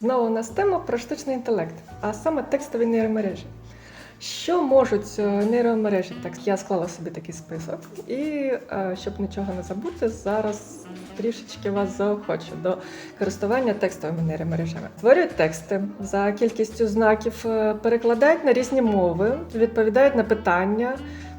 Знову у нас тема про штучний інтелект, а саме текстові нейромережі. Що можуть е, нейромережі? Так, я склала собі такий список, і е, щоб нічого не забути, зараз трішечки вас заохочу до користування текстовими нейромережами. Створюють тексти за кількістю знаків, е, перекладають на різні мови, відповідають на питання.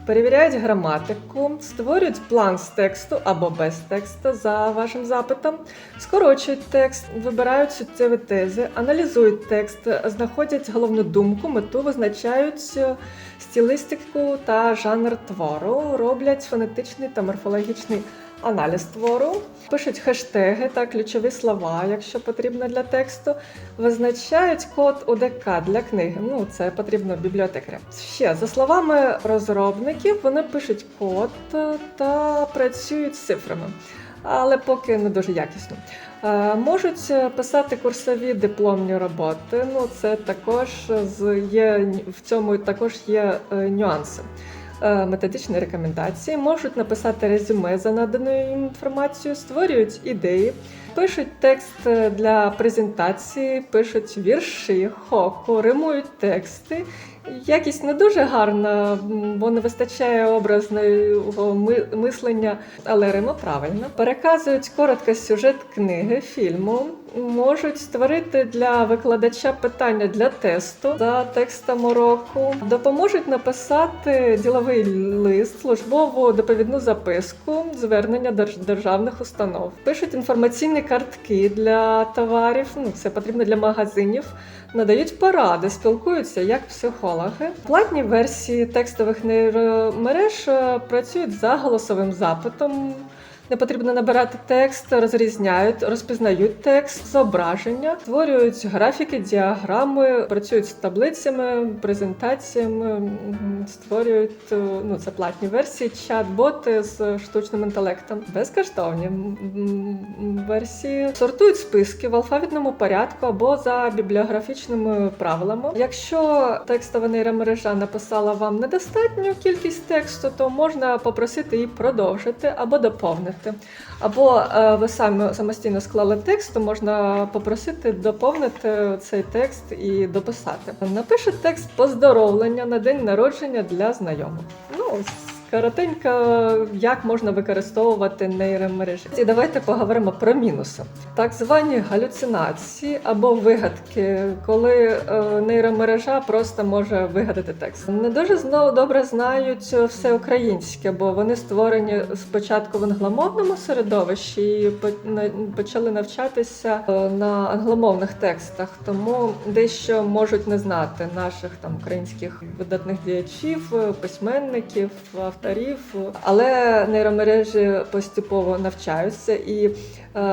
Перевіряють граматику, створюють план з тексту або без тексту за вашим запитом, скорочують текст, вибирають суттєві тези, аналізують текст, знаходять головну думку, мету, визначають е, стилістику та жанр твору, роблять фонетичний та морфологічний аналіз твору, пишуть хештеги та ключові слова, якщо потрібно для тексту, визначають код УДК для книги. Ну, це потрібно бібліотекарям. Ще за словами розробників, вони пишуть код та працюють з цифрами. Але поки не дуже якісно. Е, Можуть е, писати курсові дипломні роботи. Ну це також є в цьому також є е, нюанси. Е, Методичні рекомендації можуть написати резюме за наданою інформацією, створюють ідеї, пишуть текст е, для презентації, пишуть вірші, хоку, римують тексти. Якість не дуже гарна, бо не вистачає образного ми- мислення, але Рима правильно. Переказують коротко сюжет книги, фільму, можуть створити для викладача питання для тесту за текстом уроку, допоможуть написати діловий лист, службову доповідну записку, звернення державних установ. Пишуть інформаційні картки для товарів. Ну це потрібно для магазинів надають поради, спілкуються як психологи. Платні версії текстових нейромереж е, працюють за голосовим запитом. Не потрібно набирати текст, розрізняють, розпізнають текст, зображення, створюють графіки, діаграми, працюють з таблицями, презентаціями, створюють е, ну це платні версії, чат-боти з штучним інтелектом, безкоштовні версії, сортують списки в алфавітному порядку або за бібліографічними правилами. Якщо текстова нейромережа написала вам недостатню кількість тексту, то можна попросити її продовжити або доповнити. Або е, ви самі самостійно склали текст, то можна попросити доповнити цей текст і дописати. Напише текст поздоровлення на день народження для знайомих. Ну, коротенько, як можна використовувати нейромережі. І давайте поговоримо про мінуси. Так звані галюцинації або вигадки, коли е, нейромережа просто може вигадати текст. Не дуже знову добре знають все українське, бо вони створені спочатку в англомовному середовищі і по- почали навчатися е, на англомовних текстах, тому дещо можуть не знати наших там українських видатних діячів, письменників, авторів. Але нейромережі поступово навчаються і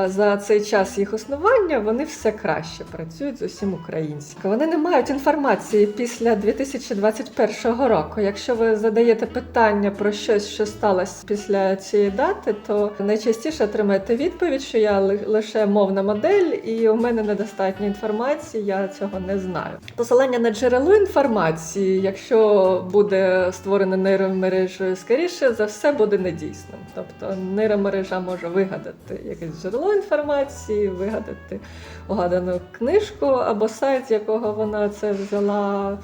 за цей час їх існування вони все краще працюють з усім українською. Вони не мають інформації після 2021 року. Якщо ви задаєте питання про щось, що сталося після цієї дати, то найчастіше отримаєте відповідь, що я ли- лише мовна модель, і у мене недостатньо інформації, я цього не знаю. Посилання на джерело інформації, якщо буде створена нейромережею, скоріше за все буде недійсним. Тобто нейромережа може вигадати якесь джерело інформації, вигадати угадану книжку або сайт, з якого вона це взяла.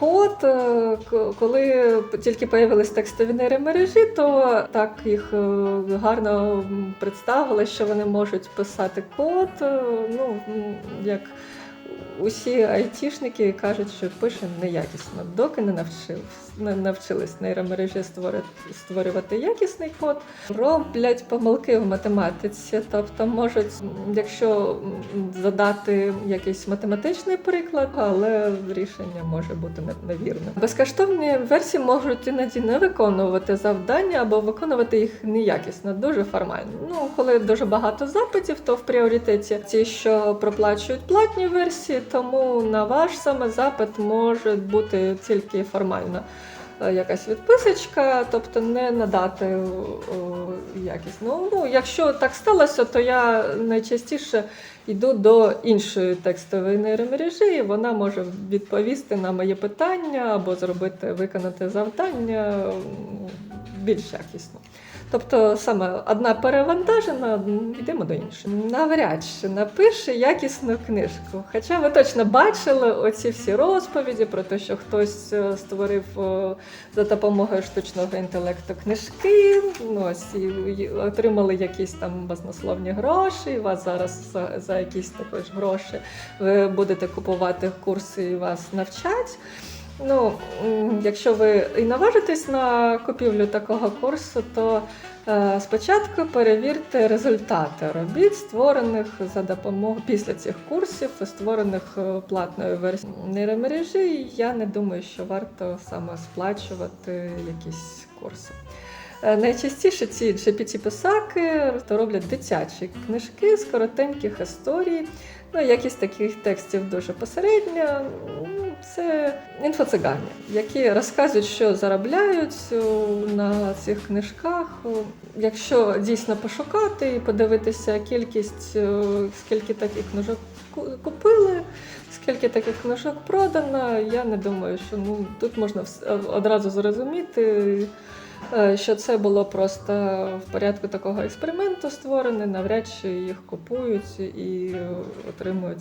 Код, е, коли тільки появились текстові нейромережі, то так їх е, гарно представили, що вони можуть писати код. е, Ну як усі айтішники кажуть, що пише неякісно, доки не навчив, не навчились нейромережі створити, створювати якісний код, роблять помилки в математиці. Тобто можуть, якщо задати якийсь математичний приклад, але рішення може бути невірним. Безкоштовні версії можуть іноді не виконувати завдання або виконувати їх неякісно, дуже формально. Ну, коли дуже багато запитів, то в пріоритеті ті, що проплачують платні версії, тому на ваш саме запит може бути тільки формально. Е, Якась відписочка, тобто не надати о, о, якісно. Ну, якщо так сталося, то я найчастіше йду до іншої текстової нейромережі, і вона може відповісти на моє питання або зробити, виконати завдання більш якісно. Тобто саме одна перевантажена, йдемо до іншої. Навряд чи напише якісну книжку. Хоча ви точно бачили оці всі розповіді про те, що хтось е, створив е, за допомогою штучного інтелекту книжки, ну, ось, і, отримали якісь там баснословні гроші. І вас зараз за, за якісь також гроші ви будете купувати курси і вас навчать. Ну, якщо ви і наважитесь на купівлю такого курсу, то е, спочатку перевірте результати робіт, створених за допомогою після цих курсів, створених е, платною версією нейромережі. Я не думаю, що варто саме сплачувати якісь курси. Е, Найчастіше ці GPT-писаки то роблять дитячі книжки з коротеньких історій. Ну, якість таких текстів дуже посередня. Це інфоцигані, які розказують, що заробляють на цих книжках. Якщо дійсно пошукати і подивитися кількість, скільки таких книжок ку- купили, скільки таких книжок продано, я не думаю, що ну, тут можна одразу зрозуміти. Е, що це було просто в порядку такого експерименту створене, навряд чи їх купують і отримують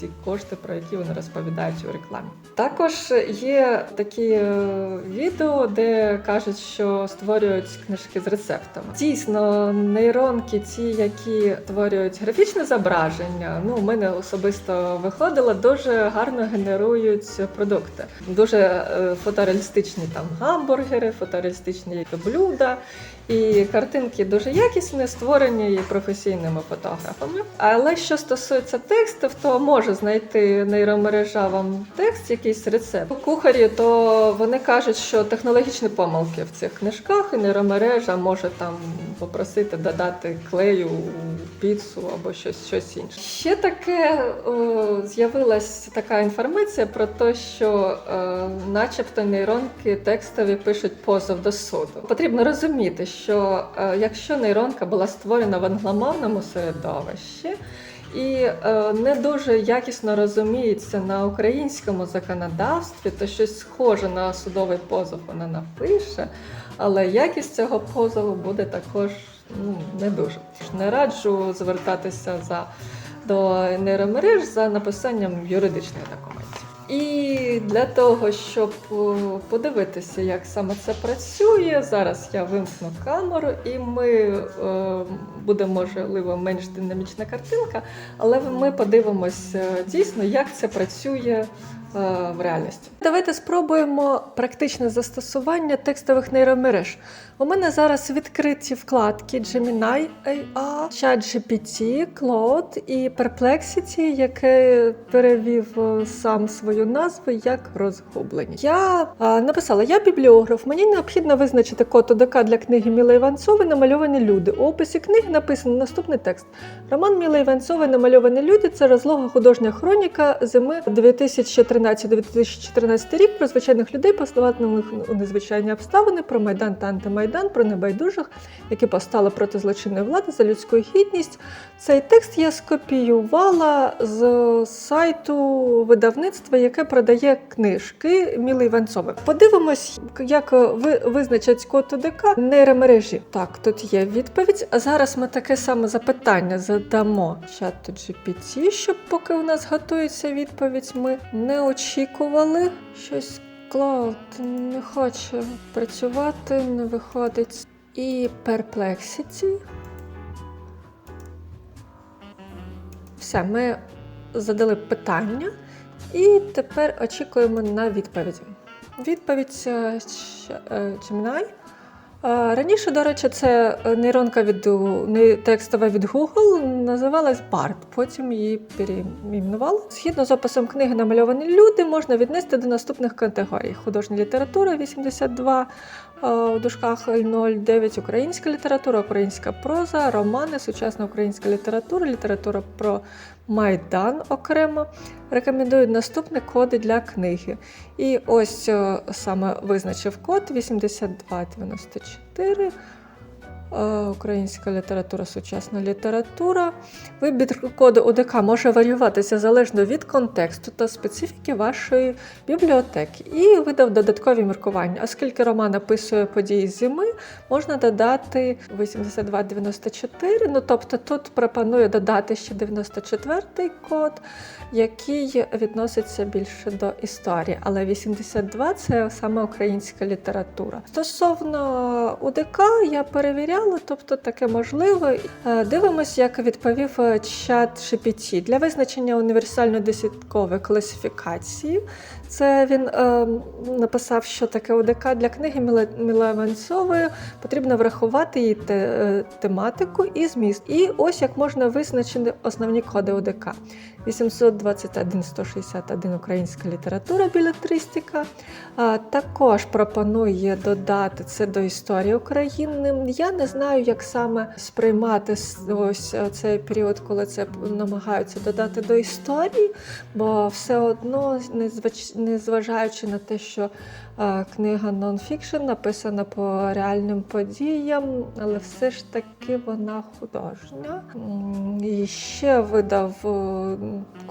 ці- кошти, про які вони розповідають у рекламі. Також є такі е, відео, де кажуть, що створюють книжки з рецептами. Дійсно, нейронки, ті, які створюють графічне зображення, ну у мене особисто виходило, дуже гарно генерують продукти. Дуже е, фотореалістичні там гамбургери, фотореалістичні блюда. І картинки дуже якісні, створені професійними фотографами. Але що стосується текстів, то може знайти нейромережа вам текст, якийсь рецепт. Кухарі, то вони кажуть, що технологічні помилки в цих книжках, і нейромережа може там попросити додати клею у піцу або щось, щось інше. Ще таке о, з'явилась така інформація про те, що е, начебто нейронки текстові пишуть позов до суду. Потрібно розуміти, що е, якщо нейронка була створена в англомовному середовищі. І е, не дуже якісно розуміється на українському законодавстві, то щось схоже на судовий позов вона напише, але якість цього позову буде також ну, не дуже. Не раджу звертатися за, до нейромереж за написанням юридичних документів. І для того, щоб подивитися, як саме це працює, зараз я вимкну камеру, і ми е, буде можливо менш динамічна картинка, але ми подивимось е, дійсно, як це працює. е, В реальності давайте спробуємо практичне застосування текстових нейромереж. У мене зараз відкриті вкладки Gemini AI, ChatGPT, Claude і Perplexity, яке перевів е, сам свою назву як розгублені. Я а, написала: я бібліограф. Мені необхідно визначити код ОДК для книги Міли Іванцови Намальовані люди. У описі книги написано наступний текст. Роман Міли Іванцови Намальовані люди це розлога художня хроніка зими 2013-2014 рік про звичайних людей, посланих у незвичайні обставини, про майдан та антимайдан, про небайдужих, які постали проти злочинної влади за людську гідність. Цей текст я скопіювала з сайту видавництва, яке продає книжки Міли Іванцови. Подивимось, як ви визначать код ОДК нейромережі. Так, тут є відповідь. А зараз ми таке саме запитання задамо чату GPT, щоб поки у нас готується відповідь, ми не очікували щось. Клауд не хоче працювати, не виходить. І Perplexity. Все, ми задали питання і тепер очікуємо на відповіді. Відповідь е, е, Gemini. Е, Раніше, до речі, це нейронка від текстова від Google називалась BART, потім її переіменували. Згідно з описом книги Намальовані люди можна віднести до наступних категорій: художня література 82, е, у дужках 09, українська література, українська проза, романи, сучасна українська література, література про Майдан окремо. Рекомендують наступні коди для книги. І ось е, саме визначив код 8294. Е, українська література, сучасна література. Вибір коду УДК може варіюватися залежно від контексту та специфіки вашої бібліотеки. І видав додаткові міркування. Оскільки роман описує події зими, можна додати 8294. Ну тобто тут пропоную додати ще 94-й код, який відноситься більше до історії. Але 82 це саме українська література. Стосовно УДК я перевіряла, тобто таке можливо. Е, Дивимось, як відповів е, чат GPT. Для визначення універсально-десяткової класифікації. Це він е, написав, що таке УДК для книги Мілеванцової потрібно врахувати її те, е, тематику і зміст. І ось як можна визначити основні коди УДК. 821 161 українська література білетристика. А, також пропонує додати це до історії України. Я не знаю, як саме сприймати ось е, цей період, коли це намагаються додати до історії, бо все одно, незвач- незважаючи на те, що е, книга нонфікшн написана по реальним подіям, але все ж таки вона художня. І ще видав е,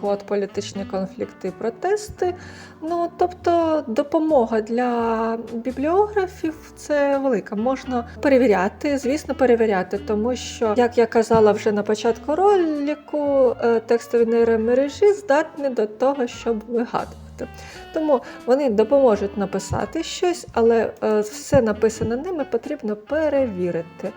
код політичні конфлікти і протести. Ну, тобто допомога для бібліографів це велика. Можна перевіряти, звісно, перевіряти, тому що, як я казала вже на початку роліку, е, текстові нейромережі здатні до того, щоб вигадувати. Тому вони допоможуть написати щось, але е, все написане ними потрібно перевірити.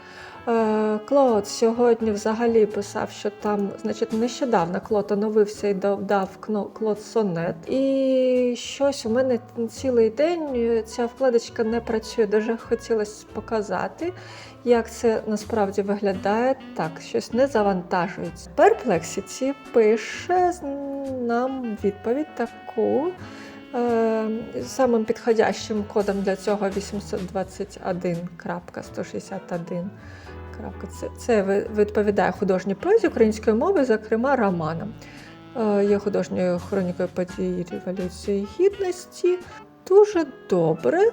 Е, Клод сьогодні взагалі писав, що там, значить, нещодавно Клод оновився і додав Клод сонет. І щось у мене цілий день ця вкладочка не працює. Дуже хотілося показати, як це насправді виглядає. Так, щось не завантажується. Perplexity пише нам відповідь таку. Е, Самим підходящим кодом для цього 821.161. Це, відповідає художній прозі української мови, зокрема романам. Е, Є художньою хронікою подій Революції Гідності. Дуже добре.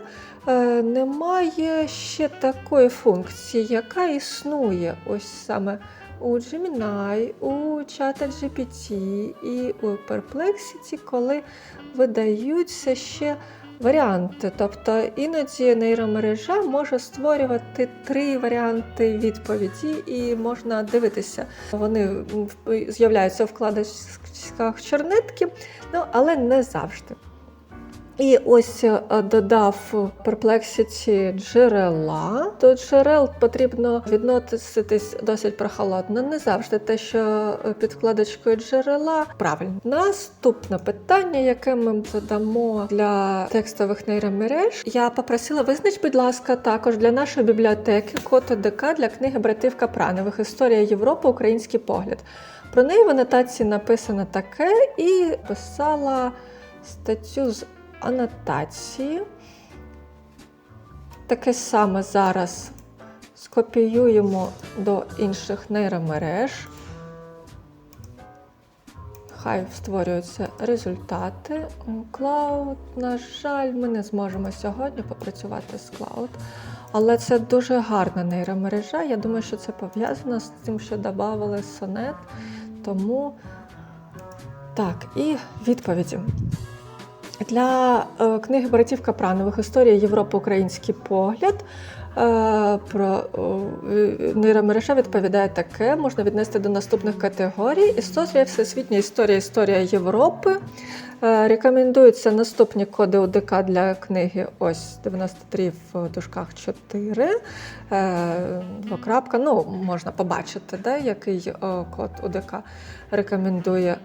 Е, Немає ще такої функції, яка існує ось саме у Gemini, у ChatGPT і у Perplexity, коли видаються ще варіанти. Тобто іноді нейромережа може створювати три варіанти відповіді, і можна дивитися. Вони з'являються в вкладочках чернетки, ну, але не завжди. І ось е, додав Perplexity джерела. До джерел потрібно відноситись досить прохолодно. Не завжди те, що е, під вкладочкою джерела правильно. Наступне питання, яке ми задамо для текстових нейромереж. Я попросила визнач, будь ласка, також для нашої бібліотеки код ОДК для книги братів Капранових Історія Європи, Український погляд. Про неї в анотації написано таке і писала статтю з анотації. Таке саме зараз скопіюємо до інших нейромереж. Хай створюються результати. Cloud, на жаль, ми не зможемо сьогодні попрацювати з Cloud. Але це дуже гарна нейромережа. Я думаю, що це пов'язано з тим, що додавали сонет. Тому так, і відповіді. Для е, книги братів Капранових Історія Європи Український погляд. Е, про е, нейромережа відповідає таке: можна віднести до наступних категорій: історія, всесвітня історія, історія Європи. Рекомендуються наступні коди УДК для книги. Ось 93 в дужках 4. Е, двокрапка. Ну, можна побачити, да, який код УДК рекомендує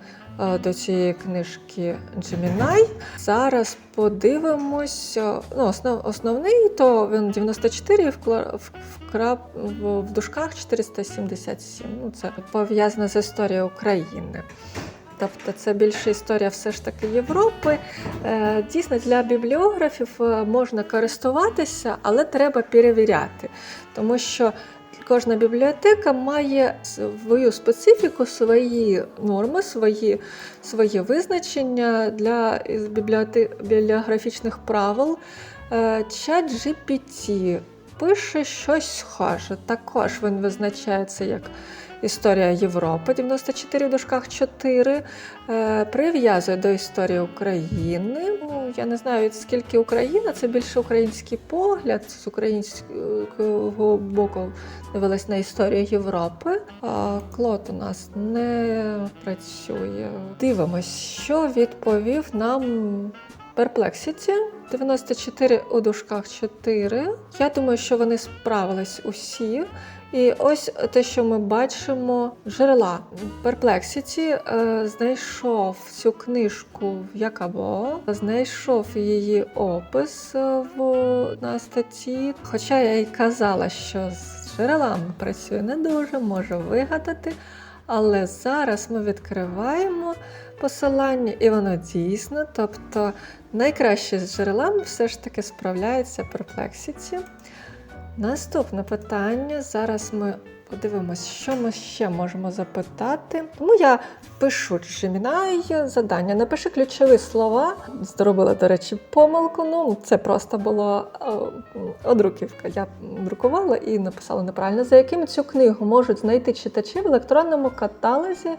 до цієї книжки Gemini. Зараз подивимось. е, Ну, основ, основний то він 94 в, кла- в, в, крап- в, в дужках 477. Ну, це пов'язано з історією України. Тобто це більше історія все ж таки Європи. Е, Дійсно, для бібліографів е, можна користуватися, але треба перевіряти, тому що кожна бібліотека має свою специфіку, свої норми, свої, свої визначення для бібліографічних правил. Е, Чат GPT пише щось схоже. Також він визначається як історія Європи, 94 в дужках 4, е, прив'язує до історії України. Ну, я не знаю, скільки Україна, це більше український погляд з українського боку дивилась на історію Європи. А Клод у нас не працює. Дивимось, що відповів нам Perplexity. 94 у дужках 4. Я думаю, що вони справились усі. І ось те, що ми бачимо, джерела. Perplexity е, знайшов цю книжку в Якабо, знайшов її опис е, в на статті. Хоча я й казала, що з джерелами працює не дуже, може вигадати. Але зараз ми відкриваємо посилання, і воно дійсно, тобто найкраще з джерелами все ж таки справляється Perplexity. Наступне питання. Зараз ми подивимось, що ми ще можемо запитати. Тому я пишу Gemini задання. Напиши ключові слова. Зробила, до речі, помилку. Ну, це просто була е, одруківка. Я друкувала і написала неправильно, за яким цю книгу можуть знайти читачі в електронному каталозі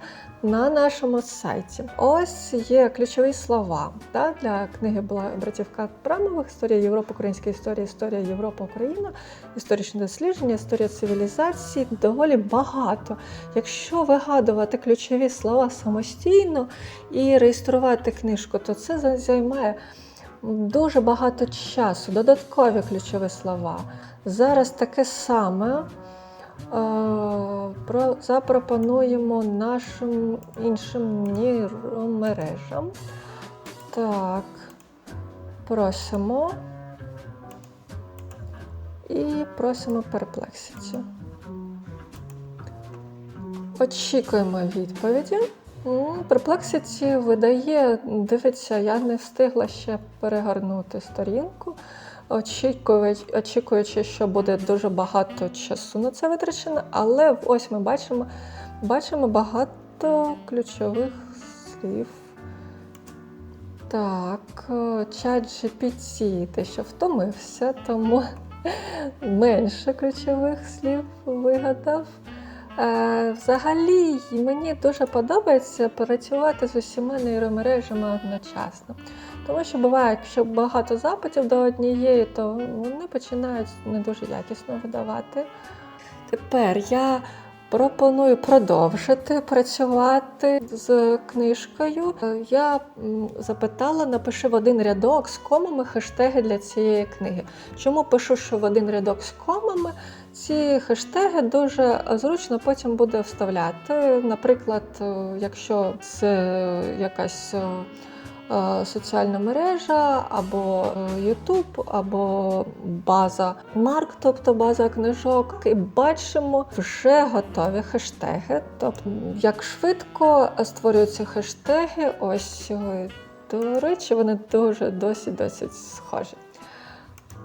на нашому сайті. Ось є ключові слова. Да? Для книги була братів Капрамових історія Європи, українська історія, історія Європа, Україна, історичне дослідження, історія цивілізації. Доволі багато. Якщо вигадувати ключові слова самостійно і реєструвати книжку, то це займає дуже багато часу, додаткові ключові слова. Зараз таке саме. е, Запропонуємо нашим іншим нейромережам. Так, просимо і просимо Perplexity. Очікуємо відповіді. Perplexity видає, дивиться, я не встигла ще перегорнути сторінку, очікуючи, що буде дуже багато часу на це витрачено, але ось ми бачимо, бачимо багато ключових слів. Так, е, чат GPT дещо втомився, тому менше ключових слів вигадав. Е, взагалі, мені дуже подобається працювати з усіма нейромережами одночасно. Тому що буває, якщо багато запитів до однієї, то вони починають не дуже якісно видавати. Тепер я пропоную продовжити працювати з книжкою. Е, Я запитала, напиши в один рядок з комами хештеги для цієї книги. Чому пишу, що в один рядок з комами? Ці хештеги дуже зручно потім буде вставляти. Наприклад, е, якщо це якась е, е, соціальна мережа, або YouTube, або база Марк, тобто база книжок, і бачимо вже готові хештеги. Тобто, як швидко створюються хештеги, ось до речі, вони дуже досі досить схожі.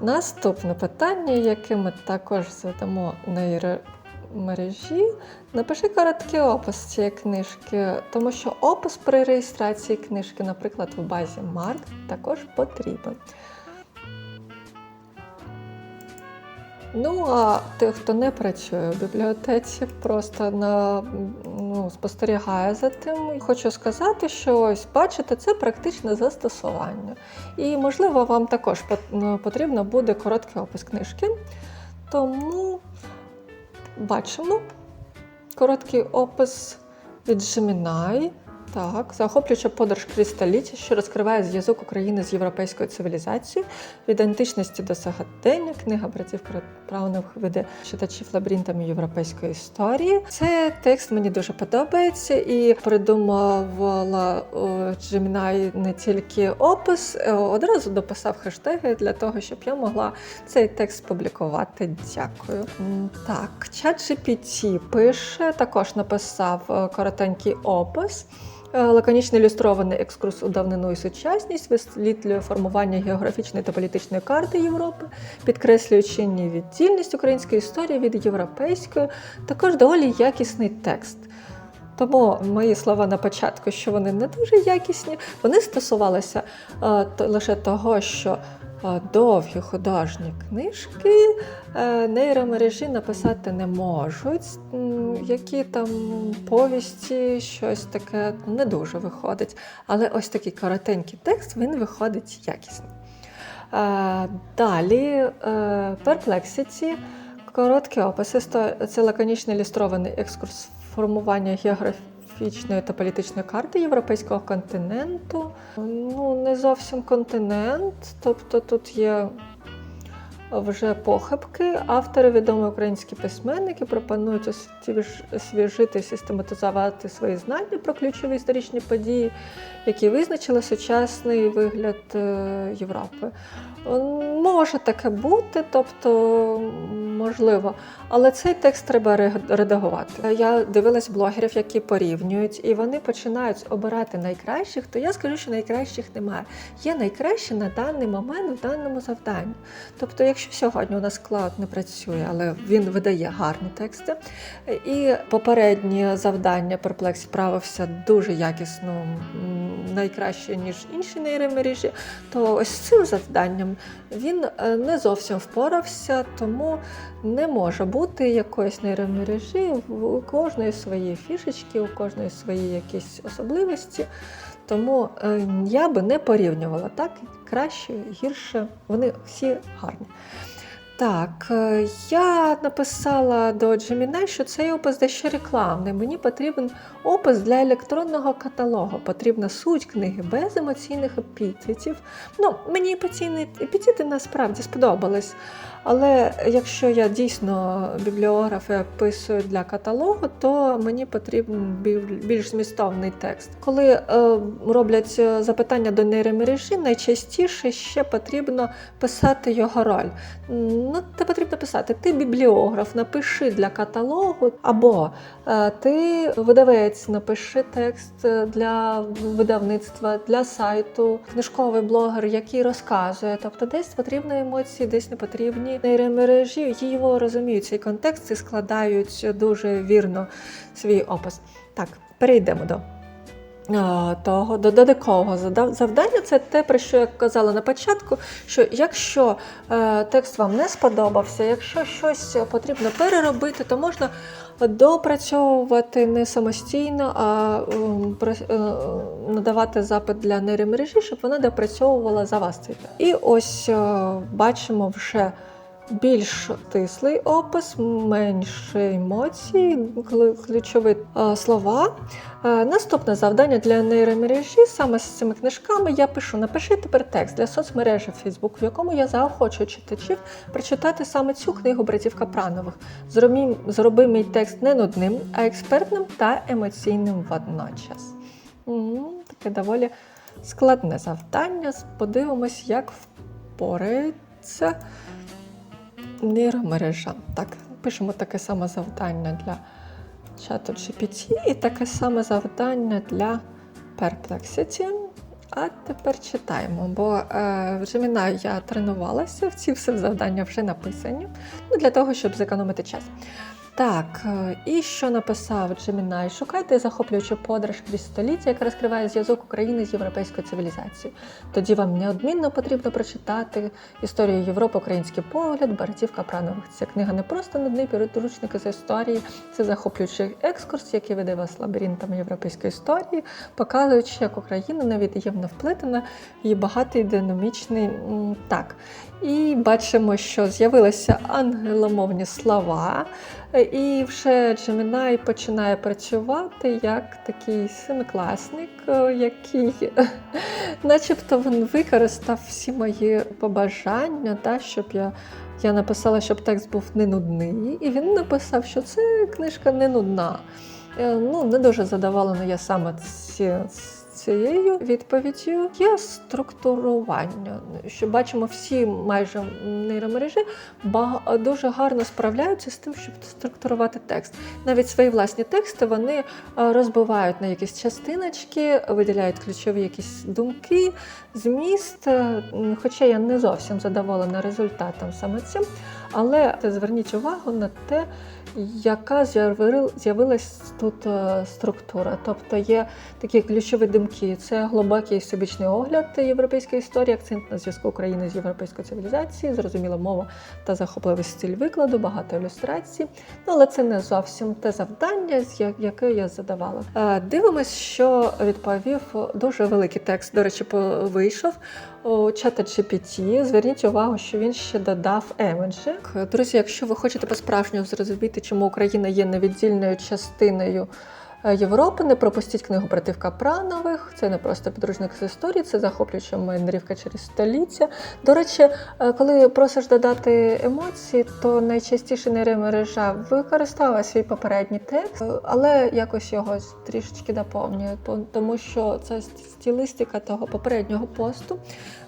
Наступне питання, яке ми також задамо нейромережі, напиши короткий опис цієї книжки, тому що опис при реєстрації книжки, наприклад, в базі Марк, також потрібен. Ну, а тих, хто не працює в бібліотеці, просто на, ну, спостерігає за тим. Хочу сказати, що ось бачите, це практичне застосування. І, можливо, вам також ну, потрібно буде короткий опис книжки. Тому бачимо короткий опис від Gemini. Так, захоплююча подорож крізь століття, що розкриває зв'язок України з європейською цивілізацією від античності до сьогодення. Книга братів Краунових веде читачів лабіринтами європейської історії. Цей текст мені дуже подобається і придумувала Gemini не тільки опис, е, одразу дописав хештеги для того, щоб я могла цей текст публікувати. Дякую. Так, чат GPT пише, також написав е, коротенький опис. Е, Лаконічно ілюстрований екскурс у давнину і сучасність висвітлює формування географічної та політичної карти Європи, підкреслюючи невіддільність української історії від європейської, також доволі якісний текст. Тому мої слова на початку, що вони не дуже якісні, вони стосувалися е, лише того, що довгі художні книжки е, нейромережі написати не можуть. Які там повісті, щось таке не дуже виходить. Але ось такий коротенький текст він виходить якісний. Е, Далі е, Perplexity, короткі описи, це лаконічно ілюстрований екскурс формування географічної та політичної карти європейського континенту. Ну, не зовсім континент, тобто тут є вже похибки. Автори, відомі українські письменники, пропонують освіж- освіжити, систематизувати свої знання про ключові історичні події, які визначили сучасний вигляд е, Європи. Може таке бути, тобто можливо, але цей текст треба редагувати. Я дивилась блогерів, які порівнюють, і вони починають обирати найкращих, то я скажу, що найкращих немає. Є найкраще на даний момент в даному завданні. Тобто, якщо сьогодні у нас клауд не працює, але він видає гарні тексти, і попереднє завдання Perplex справився дуже якісно, найкраще, ніж інші нейромережі, то ось цим завданням він е, не зовсім впорався, тому не може бути якоїсь нейромережі у кожної свої фішечки, у кожної свої якісь особливості. Тому е, я би не порівнювала так, краще, гірше, вони всі гарні. Так, е, я написала до Gemini, що цей опис дещо рекламний. Мені потрібен опис для електронного каталогу. Потрібна суть книги без емоційних епітетів. Ну, мені емоційні епітети насправді сподобались. Але якщо я дійсно бібліографи описую для каталогу, то мені потрібен більш змістовний текст. Коли е, роблять е, запитання до нейромережі, найчастіше ще потрібно писати його роль. Ну, ти потрібно писати: ти бібліограф, напиши для каталогу, або е, ти видавець, напиши текст для видавництва, для сайту, книжковий блогер, який розказує. Тобто десь потрібні емоції, десь не потрібні нейромережі. Його розуміють цей контекст і складають дуже вірно свій опис. Так, перейдемо до. а, Того додаткового завдання це те, про що я казала на початку. Що якщо е, текст вам не сподобався, якщо щось потрібно переробити, то можна допрацьовувати не самостійно, а про- е, надавати запит для нейромережі, щоб вона допрацьовувала за вас цей. І ось е, бачимо вже. Більш тислий опис, менше емоцій, ключові е, слова. Е, Наступне завдання для нейромережі саме з цими книжками я пишу: напиши тепер текст для соцмережі Facebook, в якому я заохочую читачів прочитати саме цю книгу братів Капранових. Зроби, зроби мій текст не нудним, а експертним та емоційним водночас. Таке доволі складне завдання. Подивимось, як впорається нейромережа. Так, пишемо таке саме завдання для чату GPT і таке саме завдання для Perplexity. А тепер читаємо, бо е, в Gemini я тренувалася, ці все завдання вже написані, ну, для того, щоб зекономити час. Так, е, і що написав Gemini? Шукайте захоплюючу подорож крізь століття, яка розкриває зв'язок України з європейською цивілізацією. Тоді вам неодмінно потрібно прочитати історію Європи, український погляд, братів Капранових. Ця книга не просто нудний підручник з історії, це захоплюючий екскурс, який веде вас лабіринтами європейської історії, показуючи, як Україна невід'ємно вплетена її багатий динамічний так. І бачимо, що з'явилися ангеломовні слова, і вже Gemini починає працювати як такий семикласник, е, який, начебто, він використав всі мої побажання, та, щоб я. Я написала, щоб текст був не нудний, і він написав, що це книжка не нудна. Е, Ну, не дуже задоволена я саме ці, цією відповіддю. Є структурування, що бачимо, всі майже нейромережі дуже гарно справляються з тим, щоб структурувати текст. Навіть свої власні тексти вони е, розбивають на якісь частиночки, виділяють ключові якісь думки, зміст. Е, Хоча я не зовсім задоволена результатом саме цим. Але зверніть увагу на те, яка з'яви- з'явилась тут е, структура. Тобто є такі ключові думки: це глибокий всебічний огляд європейської історії, акцент на зв'язку України з європейською цивілізацією, зрозуміла мова та захопливий стиль викладу, багато ілюстрацій. Ну, але це не зовсім те завдання, яке я задавала. Е, Дивимось, що відповів дуже великий текст. До речі, вийшов у чата GPT. Зверніть увагу, що він ще додав емеджі. Друзі, якщо ви хочете по-справжньому зрозуміти, чому Україна є невіддільною частиною. Е, Європи, не пропустіть книгу братів Капранових. Це не просто підручник з історії, це захоплююча мандрівка через століття. До речі, е, коли просиш додати емоції, то найчастіше нейромережа використовує свій попередній текст, але якось його трішечки доповнює, по- тому що це стилістика того попереднього посту.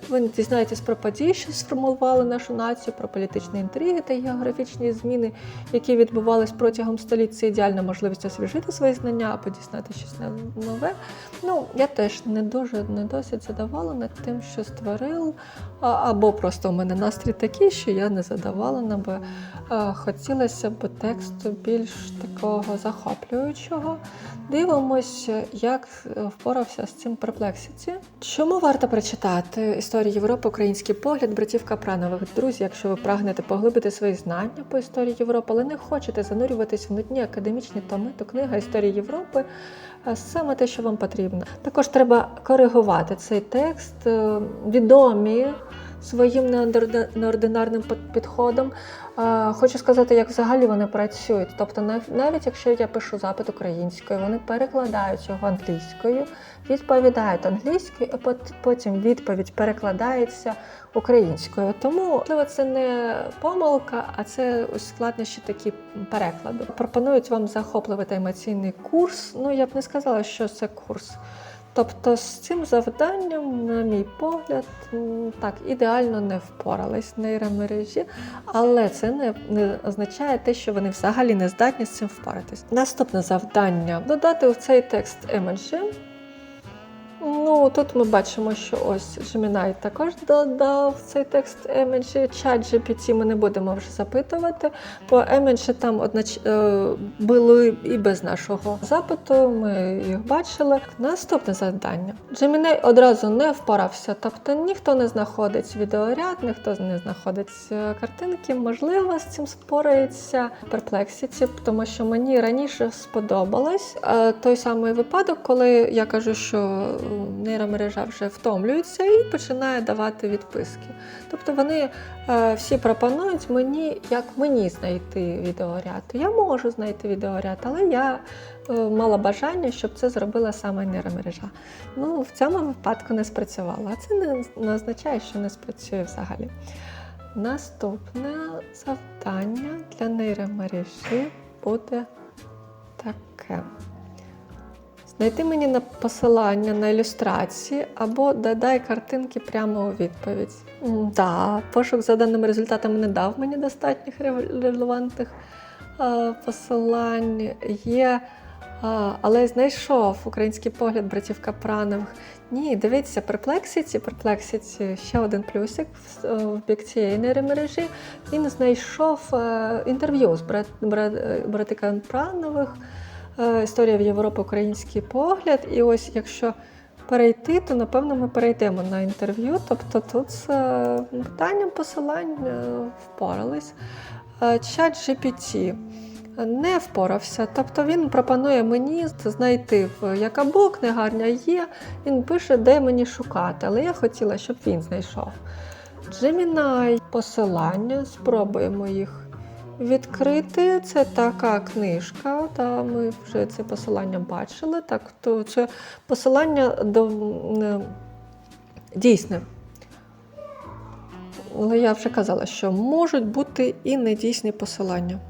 Ви дізнаєтесь про події, що сформували нашу націю, про політичні інтриги та географічні зміни, які відбувались протягом століть. Це ідеальна можливість освіжити свої знання або дізнати щось нове. Ну, я теж не дуже не досить задоволена тим, що створив, або просто у мене настрій такий, що я не задоволена, бо е, хотілося б тексту більш такого захоплюючого. Дивимося, як е, впорався з цим перплексіті. Чому варто прочитати історію Європи, український погляд братів Капранових? Друзі, якщо ви прагнете поглибити свої знання по історії Європи, але не хочете занурюватись в нудні академічні томи, то книга історії Європи е, саме те, що вам потрібно. Також треба коригувати цей текст, е, відомі. Своїм неордина- неординарним підходом хочу сказати, як взагалі вони працюють. Тобто, нав- навіть якщо я пишу запит українською, вони перекладають його англійською, відповідають англійською, а потім відповідь перекладається українською. Тому можливо, це не помилка, а це ось складнощі такі перекладу. Пропонують вам захопливий та емоційний курс. Ну я б не сказала, що це курс. Тобто з цим завданням, на мій погляд, так ідеально не впорались нейромережі, але це не, не означає те, що вони взагалі не здатні з цим впоратись. Наступне завдання додати в цей текст емеджі. Ну, тут ми бачимо, що ось Gemini також додав цей текст емеджі. Чат GPT ми не будемо вже запитувати. По емеджі там одноч... е, були і без нашого запиту, ми їх бачили. Наступне завдання. Gemini одразу не впорався, тобто ніхто не знаходить відеоряд, ніхто не знаходить е, картинки. Можливо, з цим спорається Perplexity, тому що мені раніше сподобалось е, той самий випадок, коли я кажу, що нейромережа вже втомлюється і починає давати відписки. Тобто вони е, всі пропонують мені, як мені знайти відеоряд. Я можу знайти відеоряд, але я е, мала бажання, щоб це зробила саме нейромережа. Ну, в цьому випадку не спрацювало. А це не, означає, що не спрацює взагалі. Наступне завдання для нейромережі буде таке. Знайти мені на посилання на ілюстрації або додай картинки прямо у відповідь. Да, пошук за даними результатами не дав мені достатніх релевантних е, посилань. Є, а, але знайшов український погляд братів Капранових. Ні, дивіться, Perplexity, Perplexity, ще один плюсик в, е, в бік цієї нейромережі. Він знайшов е, інтерв'ю з брат, брат, е, брати Капранових. Е, Історія в Європі, український погляд. І ось якщо перейти, то напевно ми перейдемо на інтерв'ю. Тобто тут з е, питанням посилань впорались. Е, Чат GPT не впорався. Тобто він пропонує мені знайти в Якабу, книгарня є. Він пише, де мені шукати, але я хотіла, щоб він знайшов. Gemini посилання, спробуємо їх відкрити. Це така книжка, та ми вже це посилання бачили. Так, то це посилання до дійсне. Але я вже казала, що можуть бути і недійсні посилання.